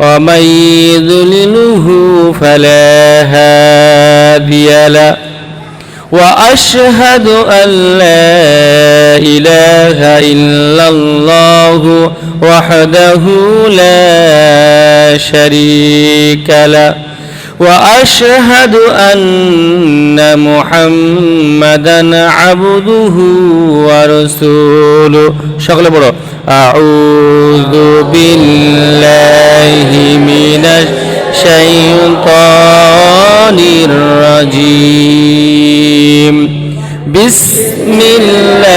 ومن يضلله فلا هادي له وأشهد أن لا إله إلا الله وحده لا شريك له واشهد ان محمدا عبده ورسوله شغله بڑو اعوذ بالله من الشيطان الرجيم بسم الله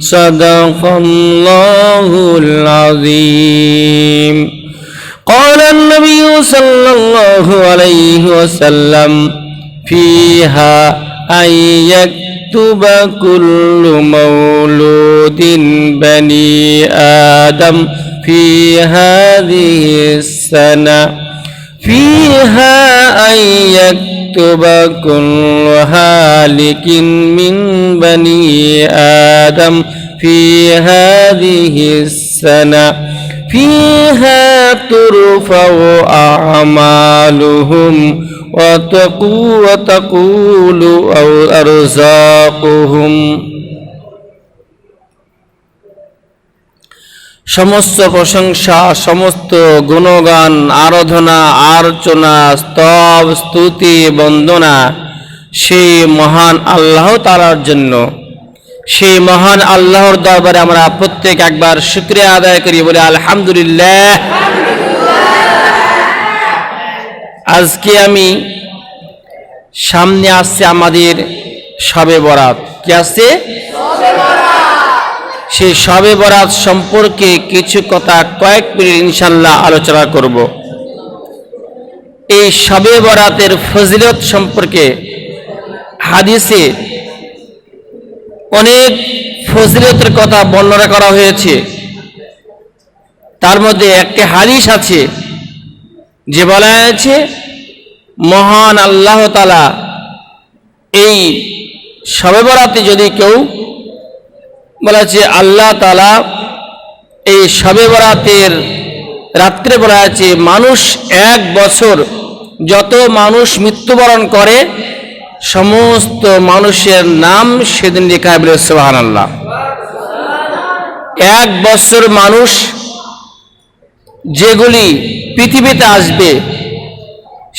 صدق الله العظيم قال النبي صلى الله عليه وسلم فيها أن يكتب كل مولود بني آدم في هذه السنة فيها أن يكتب كل هالك من بني آدم في هذه السنة. فيها ترفع أعمالهم وتقو وتقول أو أرزاقهم. সমস্ত প্রশংসা, সমস্ত গুণগান, আরাধনা, আর্চনা, স্তব, স্তুতি, বন্দনা সেই মহান আল্লাহ তালার জন্য। সেই মহান আল্লাহর দরবারে আমরা প্রত্যেক একবার শুক্রিয়া আদায় করি, বলে আলহামদুলিল্লাহ। আজকে আমি সামনে আসছে আমাদের সবে বরাত। কি আসছে? সেই সবে বরাত সম্পর্কে কিছু কথা কয়েক মিনিট ইনশাল্লাহ আলোচনা করব। এই সবে বরাতের ফজিলত সম্পর্কে হাদিসে অনেক ফজিলতের কথা বর্ণনা করা হয়েছে। তার মধ্যে একটি হাদিস আছে যে বলা হয়েছে, মহান আল্লাহ তালা এই সবে বরাতে যদি কেউ বলা আছে আল্লাহ তালা এই সবে বরাতের রাত্রে বলা আছে মানুষ এক বছর যত মানুষ মৃত্যুবরণ করে, সমস্ত মানুষের নাম সেদিন লেখা হবে সোহান আল্লাহ এক বছর মানুষ যেগুলি পৃথিবীতে আসবে,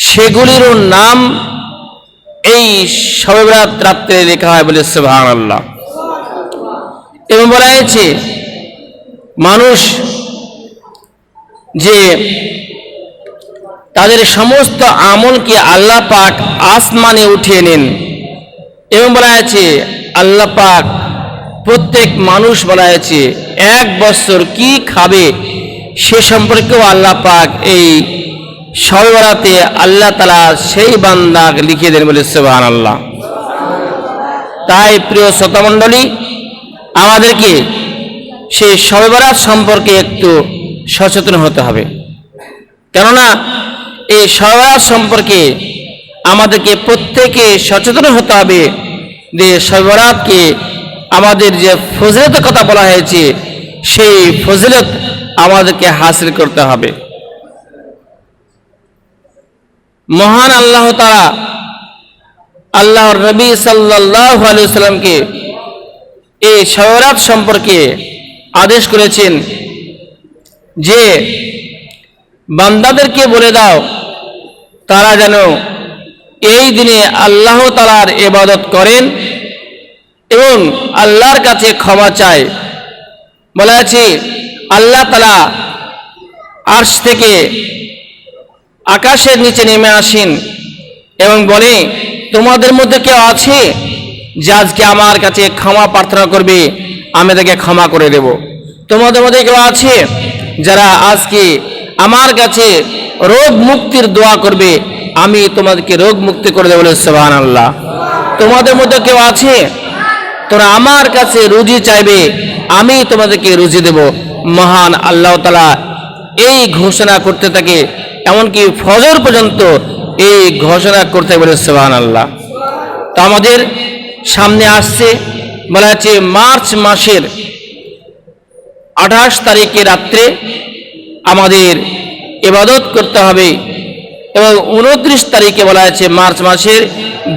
সেগুলিরও নাম এই সবেবরাত রাত্রে লেখা হয় বলে সোহান আল্লাহ এবং বলা হয়েছে, মানুষ যে তাদের সমস্ত আমলকে আল্লাহ পাক আসমানে উঠিয়ে নেন। এবং বলা হয়েছে, আল্লাহ পাক প্রত্যেক মানুষ বলা হয়েছে, এক বছর কি খাবে সে সম্পর্কেও আল্লাহ পাক এই সর্বরাতে আল্লাহ তালা সেই বান্দা লিখিয়ে দেন বলে সোহান আল্লাহ তাই প্রিয় শ্রোতামণ্ডলী আমাদেরকে সেই সবেবরাত সম্পর্কে একটু সচেতন হতে হবে। কেননা এই সবেবরাত সম্পর্কে আমাদেরকে প্রত্যেকে সচেতন হতে হবে যে সবেবরাতকে আমাদের যে ফজিলতের কথা বলা হয়েছে, সেই ফজিলত আমাদেরকে হাসিল করতে হবে। মহান আল্লাহ তারা আল্লাহর নবী সাল্লাহ আলাইসাল্লামকে এই সয়রাত সম্পর্কে আদেশ করেছেন যে, বান্দাদেরকে বলে দাও, তারা যেন এই দিনে আল্লাহ তালার ইবাদত করেন এবং আল্লাহর কাছে ক্ষমা চায়। বলা আছে, আল্লাহ তালা আর্শ থেকে আকাশের নিচে নেমে আসেন এবং বলে, তোমাদের মধ্যে কেউ আছে? যে আজকে আমার কাছে ক্ষমা প্রার্থনা করবে, আমি তাকে ক্ষমা করে দেব। তোমাদের মধ্যে কেউ আছে যারা আজকে আমার কাছে রোগ মুক্তির দোয়া করবে, আমি তোমাদেরকে রোগ মুক্তি করে দেবো সোহান আল্লাহ তোমাদের মধ্যে কেউ আছে? তোরা আমার কাছে রুজি চাইবে, আমি তোমাদেরকে রুজি দেব। মহান আল্লাহ তালা এই ঘোষণা করতে থাকে, এমনকি ফজর পর্যন্ত এই ঘোষণা করতে বলে সোহান আল্লাহ তো আমাদের সামনে আসছে, বলা হচ্ছে মার্চ মাসের আঠাশ তারিখে রাত্রে আমাদের ইবাদত করতে হবে এবং উনত্রিশ তারিখে বলা আছে মার্চ মাসের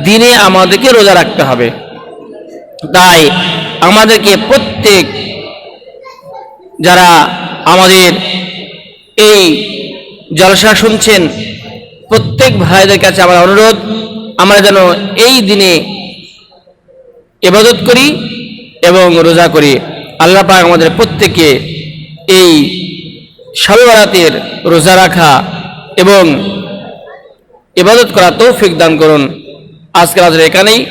দিনে আমাদেরকে রোজা রাখতে হবে। তাই আমাদেরকে প্রত্যেক যারা আমাদের এই জলসা শুনছেন, প্রত্যেক ভাইদের কাছে আমার অনুরোধ, আমরা যেন এই দিনে ইবাদত করি এবং রোজা করি। আল্লাহ পাক আমাদের প্রত্যেকে এই শবে বরাতের রোজা রাখা এবং ইবাদত করা তৌফিক দান করুন। আজকে আমাদের এখানেই।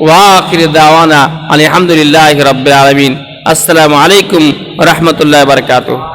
ওয়াখির দাওয়ানা আলহামদুলিল্লাহ রব্বিল আলমিন। আসসালামু আলাইকুম রহমতুল্লাহ বারকাতুহ।